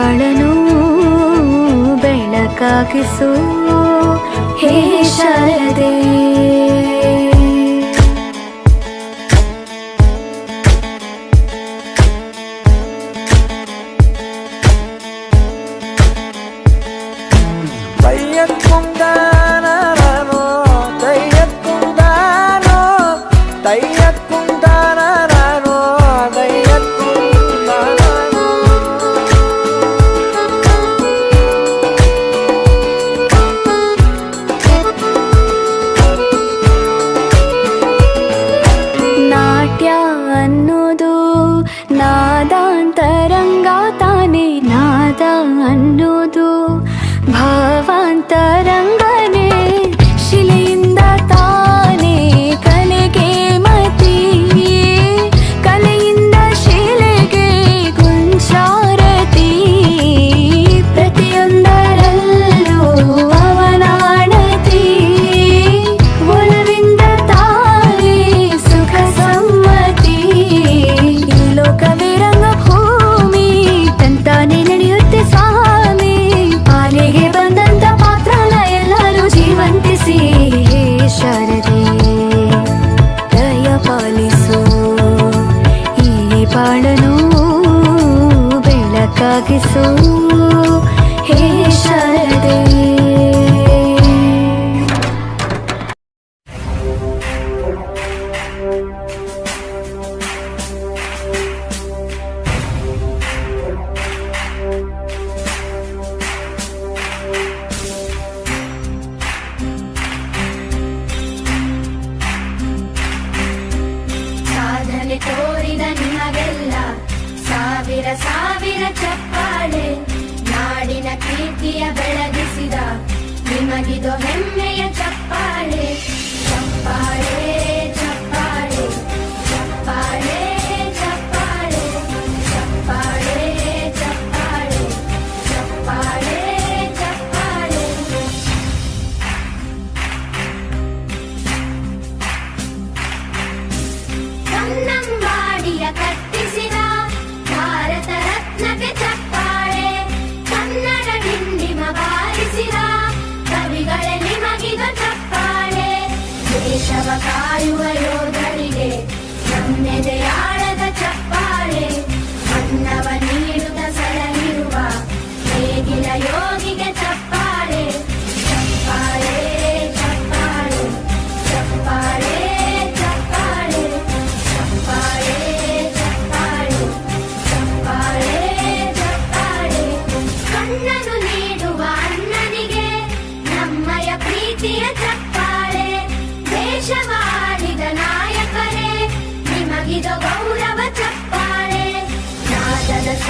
ಬಾಳನು ಬೆಳಕಾಗಿಸು. ಹೇ ಶಾರದೆ. भावांतर ಬೆಳಕಾಗಿಸು ಹೇ ಸಾವಿರ ಸಾವಿರ ಕಾಯುವ ಯೋಧರಿಗೆ ನಮ್ಮೆದೆಯಾಳದ ಚಪ್ಪಾಳೆ ಅನ್ನವ ನೀಡುತ್ತ ಸಲಹಿರುವ ಹೇಗಿಲ್ಲ ಯೋಗಿಗೆ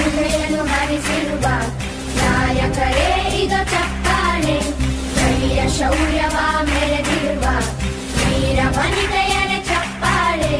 ನಾದದ ಸುಳೆಯನ್ನು ಹರಿಸಿರುವ ನಾಯಕರೇ ಇದು ಚಪ್ಪಾಳೆ ಧೈರ್ಯ ಶೌರ್ಯವ ಮೆರೆದಿರುವ ವೀರ ವನಿತೆಯರ ಚಪ್ಪಾಳೆ ಚಪ್ಪಾಳೆ